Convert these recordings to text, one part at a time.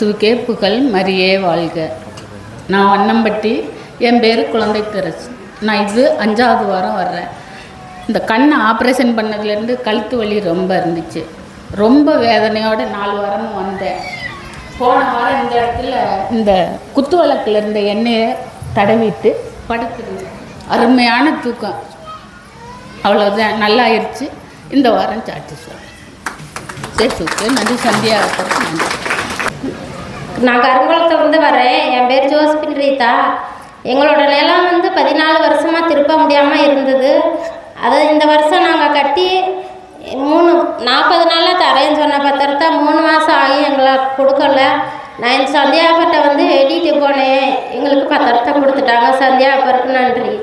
இயேசுக்கே புகழ் மரியே வாழ்க. நான் வண்ணம்பட்டி என் பேர் குழந்தை தெரசு நான் இது அஞ்சாவது வாரம் வர்றேன். இந்த கண் ஆப்ரேஷன் பண்ணதுலேருந்து கழுத்து வலி ரொம்ப இருந்துச்சு. ரொம்ப வேதனையோடு நாலு வாரமும் வந்தேன். போன வாரம் இந்த இடத்துல இந்த குத்து வழக்கில் இருந்த எண்ணெயை தடவிட்டு படுத்துருந்தேன். அருமையான தூக்கம். அவ்வளோதான் நல்லா ஆயிடுச்சு இந்த வாரம் சாட்டி சார் சரி நன்றி. சந்தியா நன்றி. நான் கருங்குளத்துலேருந்து வரேன் என் பேர் ஜோஸ்பின் ரீதா. எங்களோட நிலம் வந்து பதினாலு வருஷமாக திருப்ப முடியாமல் இருந்தது. அதை இந்த வருஷம் நாங்கள் கட்டி மூணு நாற்பது நாளில் தரேன்னு சொன்ன பத்திரத்தை மூணு மாதம் ஆகி எங்களை கொடுக்கல. நான் என் சந்தியாபட்டை வந்து எழுதிட்டு போனேன். எங்களுக்கு பத்திரத்தை கொடுத்துட்டாங்க. சந்தியாபருக்கு நன்றி.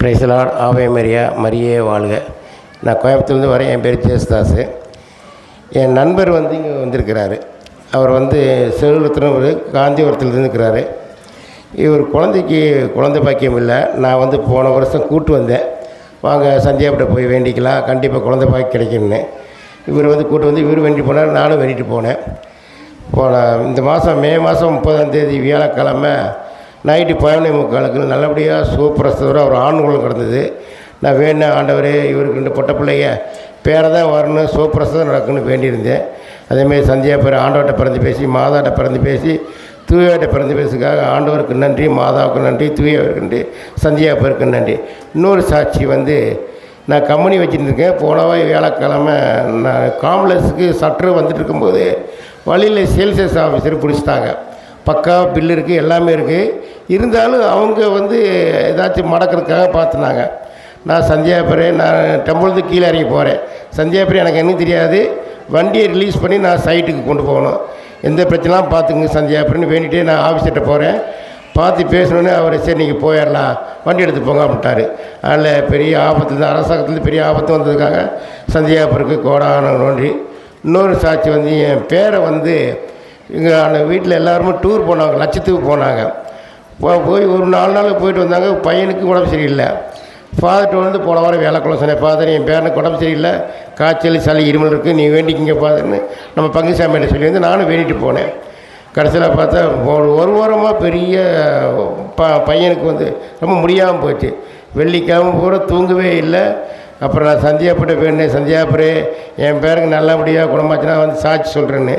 பிரைசலார் ஆவே மரியா மரியே வாழ்க. நான் கோயம்புத்தூர்லேருந்து வரேன். என் பேர் ஜேசுதாஸ் என் நண்பர் வந்து இங்கே வந்திருக்கிறாரு. அவர் வந்து செல்வத்தினவர் காந்திபுரத்தில் இருக்கிறாரு இவர் குழந்தைக்கு குழந்தை பாக்கியம் இல்லை. நான் வந்து போன வருஷம் கூட்டு வந்தேன். வாங்க சந்தியாப்பிட்ட போய் வேண்டிக்கலாம். கண்டிப்பாக குழந்தை பாக்கி கிடைக்கும்னு. இவர் வந்து கூட்டு வந்து இவர் வேண்டி போனார் நானும் வேண்டிட்டு போனேன். போன இந்த மாதம் மே மாதம் முப்பதாந்தேதி வியாழக்கிழமை நைட்டு பதினொன்று முக்காலுக்கு நல்லபடியாக சூப்பரஸ்தோட ஒரு ஆண்குளம் கிடந்தது. நான் வேணேன் ஆண்டவரே இவருக்கு ரெண்டு பொட்ட பிள்ளைங்க பேரை தான் வரணும் சூப்பரஸ்தான் நடக்குன்னு வேண்டியிருந்தேன். அதேமாதிரி சந்தியா பேர் ஆண்டவர்கிட்ட பிறந்து பேசி மாதாட்ட பிறந்து பேசி தூயாட்ட பிறந்து பேசுக்காக ஆண்டவருக்கு நன்றி மாதாவுக்கு நன்றி தூயவருக்கு நன்றி சந்தியா பேருக்கு நன்றி. இன்னொரு சாட்சி வந்து நான் கம்பெனி வச்சுருந்துருக்கேன். போனவா வியாழக்கிழமை நான் காம்ப்ளெக்ஸுக்கு சற்று வந்துட்டு இருக்கும்போது வழியில் சேல்சஸ் ஆஃபீஸர் பிடிச்சிட்டாங்க. பக்கா பில் இருக்குது எல்லாமே இருக்குது இருந்தாலும் அவங்க வந்து ஏதாச்சும் மடக்கிறதுக்காக பார்த்துனாங்க. நான் சந்தியாபுரே நான் டெம்பிள்ந்து கீழே இறங்கி போகிறேன் சந்தியாபுரி எனக்கு என்ன தெரியாது. வண்டியை ரிலீஸ் பண்ணி நான் சைட்டுக்கு கொண்டு போகணும். எந்த பிரச்சனைலாம் பார்த்துங்க அப்படின்னு வேண்டிகிட்டே நான் ஆஃபீஸ்கிட்ட போகிறேன் பார்த்து பேசணுன்னே அவர் சரி நீங்கள் போயிடலாம். வண்டி எடுத்து போங்க அப்படின்ட்டாரு. அதில் பெரிய ஆபத்து அரசாங்கத்துலேருந்து பெரிய ஆபத்து வந்ததுக்காக சந்தியாபுருக்கு கோடான நன்றி இன்னொரு சாட்சி வந்து என் பேரை வந்து இங்கே அந்த வீட்டில் எல்லாருமே டூர் போனாங்க லட்சத்துக்கு போனாங்க. போ போய் ஒரு நாலு நாள் போயிட்டு வந்தாங்க பையனுக்கு உடம்பு சரியில்லை. ஃபாதர்கிட்ட வந்து போன வாரம் வேலைக்குள்ள சொன்னேன். ஃபாதர் என் பேரனுக்கு உடம்பு சரியில்லை. காய்ச்சல் சளி இருமல் இருக்குது நீ வேண்டிக்கிங்க ஃபாதர்னு நம்ம பங்குசாமியிட்ட சொல்லி வந்து நானும் வேண்டிட்டு போனேன். கடைசியில் பார்த்தா ஒரு ஒரு வாரமாக பெரிய ப பையனுக்கு வந்து ரொம்ப முடியாமல் போச்சு. வெள்ளிக்கிழமை பூரா தூங்கவே இல்லை. அப்புறம் நான் சந்தியாப்பட்ட வேண்டேன் சந்தியாப்புரே என் பேருக்கு நல்லபடியாக குணமாச்சுன்னா வந்து சாட்சி சொல்கிறேன்னு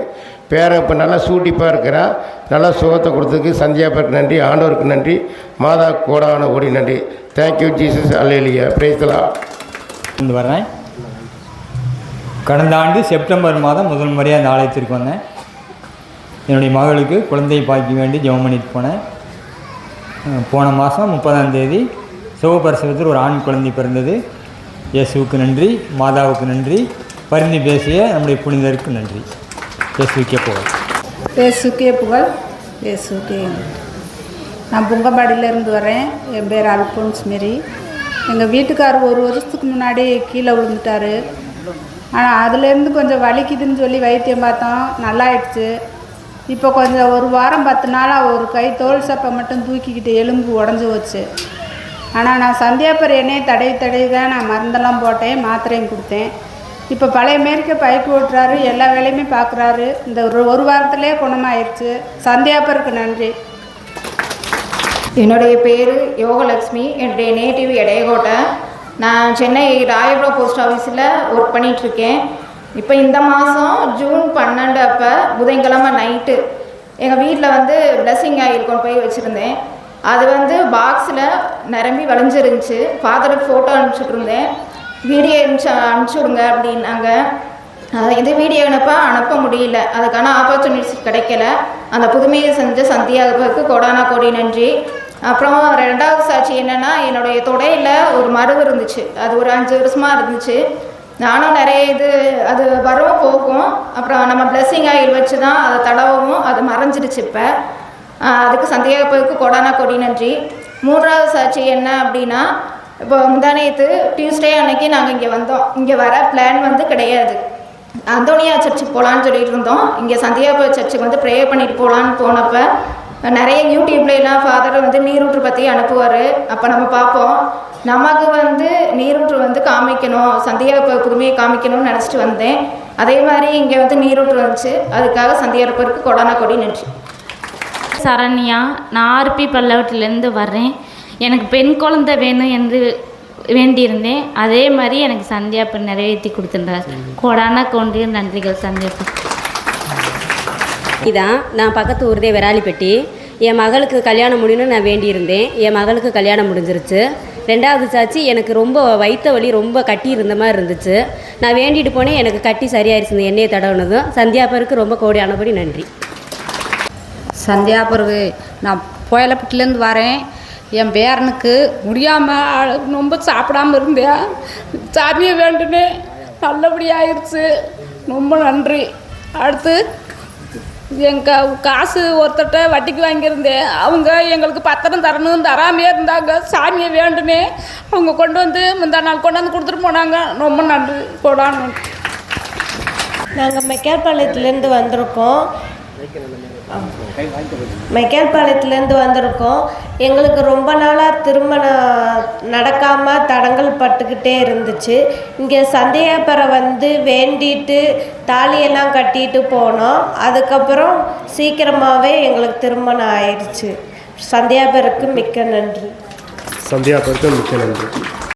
பேரன் இப்போ நல்லா சூட்டிப்பாக இருக்கிறா. நல்லா சுகத்தை கொடுத்ததுக்கு சந்தியாப்பருக்கு நன்றி ஆண்டவருக்கு நன்றி மாதா கோடான கோடி நன்றி. தேங்க்யூ ஜீசஸ் அல்லேலியா பிரேசலா வர்றேன். கடந்த ஆண்டு செப்டம்பர் மாதம் முதல் முறையாக அந்த ஆலயத்திற்கு வந்தேன். என்னுடைய மகளுக்கு குழந்தை பாய்க்க வேண்டி ஜெபம் பண்ணிட்டு போனேன். போன மாதம் முப்பதாம் தேதி சிவபரிசவத்தில் ஒரு ஆண் குழந்தை பிறந்தது. இயேசுவுக்கு நன்றி மாதாவுக்கு நன்றி. பரிந்து பேசிய நம்முடைய புனிதருக்கு நன்றி. இயேசுக்கே புகழ் இயேசுக்கே புகழ் இயேசுக்கே நான் புங்கம்பாடியிலேருந்து வரேன். என் பேர் அல்போன்ஸ் மேரி. எங்கள் வீட்டுக்கார் ஒரு வருஷத்துக்கு முன்னாடி கீழே விழுந்துட்டாரு. ஆனால் அதுலேருந்து கொஞ்சம் வலிக்குதுன்னு சொல்லி வைத்தியம் பார்த்தோம். நல்லாயிடுச்சு. இப்போ கொஞ்சம் ஒரு வாரம் பத்து நாளாக ஒரு கை தோல் சப்பை மட்டும் தூக்கிக்கிட்டு எலும்பு உடஞ்சி போச்சு. ஆனால் நான் சந்தியாப்பர் எண்ணெய் தடவி தடவி தான் நான் மருந்தெல்லாம் போட்டேன் மாத்திரையும் கொடுத்தேன். இப்போ பழைய மேற்க பைக்கு ஓட்டுறாரு எல்லா வேலையுமே பார்க்குறாரு இந்த ஒரு ஒரு வாரத்துலேயே குணமாயிருச்சு. சந்தியாப்பருக்கு நன்றி. என்னுடைய பேர் யோகலக்ஷ்மி. என்னுடைய நேட்டிவ் எடையகோட்டை. நான் சென்னை ராயபுரம் போஸ்ட் ஆஃபீஸில் ஒர்க் பண்ணிகிட்ருக்கேன் இப்போ இந்த மாதம் ஜூன் பன்னெண்டு அப்போ புதன்கிழமை நைட்டு எங்கள் வீட்டில் வந்து பிளஸ்ஸிங் ஆயில் கொண்டு போய் வச்சுருந்தேன். அது வந்து பாக்ஸில் நிரம்பி வளைஞ்சிருந்துச்சு. ஃபாதருக்கு ஃபோட்டோ அனுப்பிச்சுட்ருந்தேன் வீடியோ அனுப்பிச்சு அனுப்பிச்சி விடுங்க அப்படின்னாங்க இது வீடியோ அனுப்ப அனுப்ப முடியல. அதுக்கான ஆப்பர்ச்சுனிட்டிஸ் கிடைக்கல. அந்த புதுமையை செஞ்ச சந்தியாகவுக்கு கோடானா கோடி நன்றி. அப்புறம் ரெண்டாவது சாட்சி என்னென்னா என்னுடைய தொடையில் ஒரு மருவு இருந்துச்சு. அது ஒரு அஞ்சு வருஷமாக இருந்துச்சு. நானும் நிறைய இது அது வரவும் போகும். அப்புறம் நம்ம பிளஸ்ஸிங் ஆயில் வச்சு தான் அதை தடவவும் அது மறைஞ்சிடுச்சு இப்போ. அதுக்கு சந்தேகப்பதுக்கு கொடானா கோடி நன்றி. மூன்றாவது சாட்சி என்ன அப்படின்னா இப்போ முந்தானேத்து டியூஸ்டே அன்னைக்கு நாங்கள் இங்கே வந்தோம். இங்கே வர பிளான் வந்து கிடையாது. அந்தோனியா சர்ச்சுக்கு போகலான்னு சொல்லிட்டு இருந்தோம். இங்கே சந்தியாபுர சர்ச்சுக்கு வந்து ப்ரேயர் பண்ணிட்டு போகலான்னு போனப்போ நிறைய யூடியூப்லாம் ஃபாதர் வந்து நீரூற்று பற்றி அனுப்புவார். அப்போ நம்ம பார்ப்போம். நமக்கு வந்து நீரூற்று வந்து காமிக்கணும். சந்தியாரப்பர் புதுமையை காமிக்கணும்னு நினச்சிட்டு வந்தேன். அதே மாதிரி இங்கே வந்து நீரூற்று வந்துச்சு. அதுக்காக சந்தியாரப்பருக்கு கொடானா கொடி நின்று சரண்யா நான் ஆர்பி பல்லவட்டிலேருந்து வர்றேன். எனக்கு பெண் குழந்தை வேணும் என்று வேண்டியிருந்தேன். அதே மாதிரி எனக்கு சந்தியாப்பன் நிறைவேற்றி கொடுத்துட்டார் கோடான கொண்டு நன்றிகள் சந்தியாப்பன் இதான் நான் பக்கத்து ஊர்தே விராலிப்பட்டி. என் மகளுக்கு கல்யாணம் முடியணும்னு நான் வேண்டியிருந்தேன். என் மகளுக்கு கல்யாணம் முடிஞ்சிருச்சு. ரெண்டாவது சாட்சி எனக்கு ரொம்ப வயிற்று வலி ரொம்ப கட்டி இருந்த மாதிரி இருந்துச்சு. நான் வேண்டிட்டு போனேன். எனக்கு கட்டி சரியாயிருச்சு. எண்ணெயை தடவுனதும் சந்தியாப்பருக்கு ரொம்ப கோடியானபடி நன்றி. சந்தியா பிறகு நான் புயலப்பட்டிலேருந்து வரேன். என் பேரனுக்கு முடியாமல் ரொம்ப சாப்பிடாம இருந்தேன். சாமியை வேண்டுனேன் நல்லபடியாயிருச்சு. ரொம்ப நன்றி. அடுத்து எங்கள் காசு ஒருத்தர்கிட்ட வட்டிக்கு வாங்கியிருந்தேன். அவங்க எங்களுக்கு பத்திரம் தரணும் தராமையே இருந்தாங்க. சாமியை வேண்டுமே அவங்க கொண்டு வந்து முந்தா நாள் கொண்டாந்து கொடுத்துட்டு போனாங்க. ரொம்ப நன்றி. போடான்னு நாங்கள் மெக்கேல்பாளையத்துலேருந்து வந்திருக்கோம். மெக்கேல்பாளையத்துலேருந்து வந்திருக்கோம். எங்களுக்கு ரொம்ப நாளாக திருமணம் நடக்காமல் தடங்கள் பட்டுக்கிட்டே இருந்துச்சு. இங்கே சந்தேகப்பறை வந்து வேண்டிட்டு தாலியெல்லாம் கட்டிட்டு போனோம். அதுக்கப்புறம் சீக்கிரமாகவே எங்களுக்கு திருமணம் ஆயிடுச்சு சந்தியாபருக்கு மிக்க நன்றி. சந்தியாபருக்கு மிக்க நன்றி.